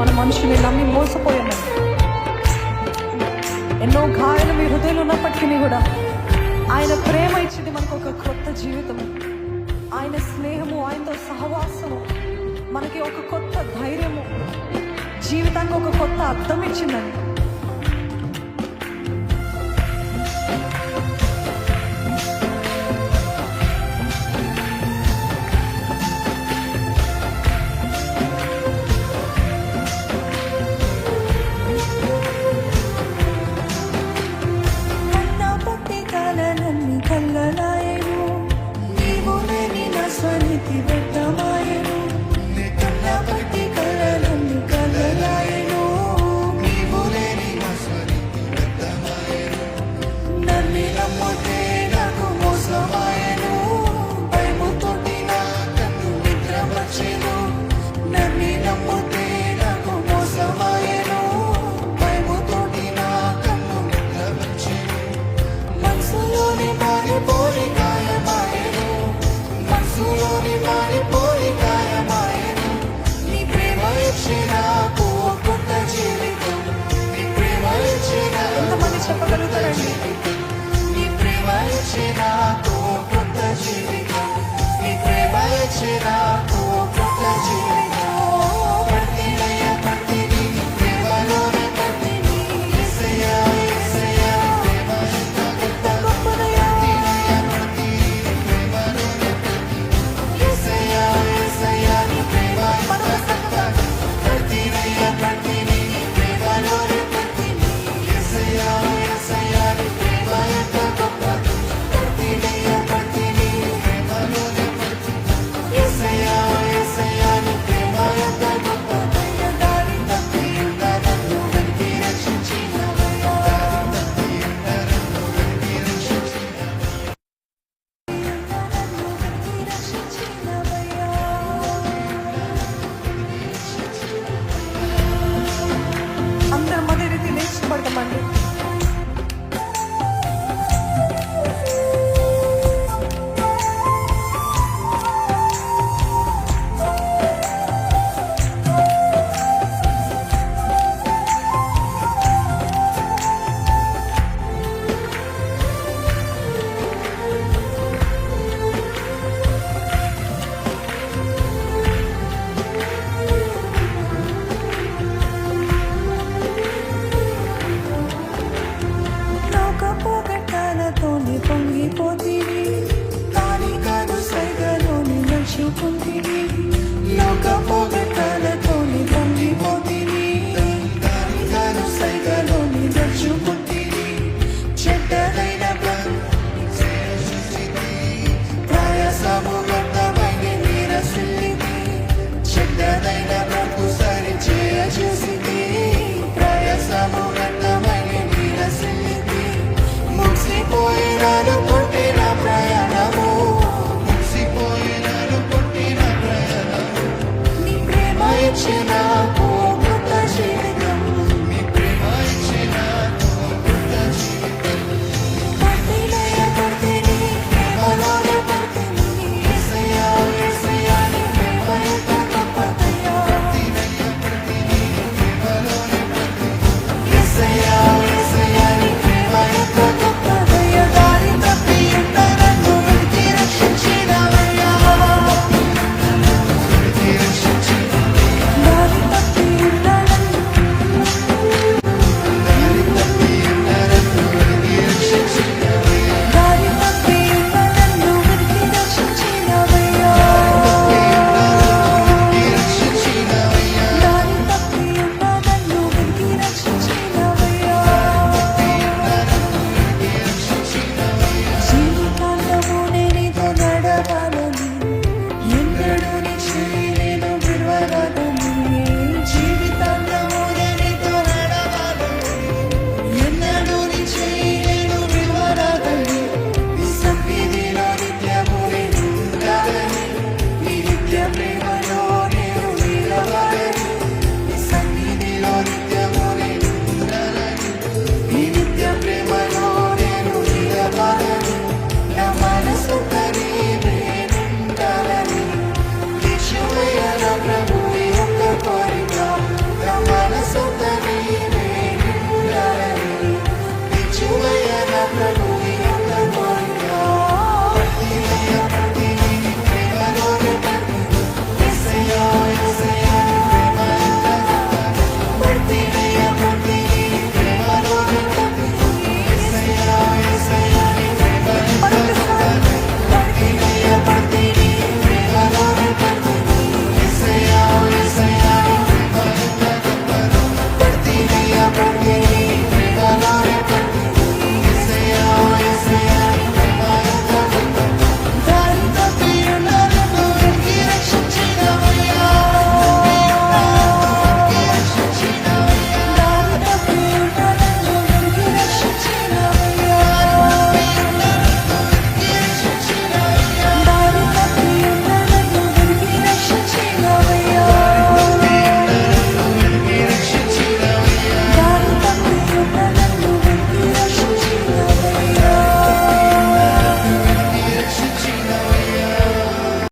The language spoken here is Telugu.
మన మనుషుల్ని నమ్మి మోసపోయాను ఎన్నో గాయాలు మీ హృదయంలో ఉన్నప్పటికీ కూడా ఆయన ప్రేమ ఇచ్చింది మనకు ఒక కొత్త జీవితము. ఆయన స్నేహము ఆయనతో సహవాసము మనకి ఒక కొత్త ధైర్యము. జీవితానికి ఒక కొత్త అర్థం ఇచ్చిందండి.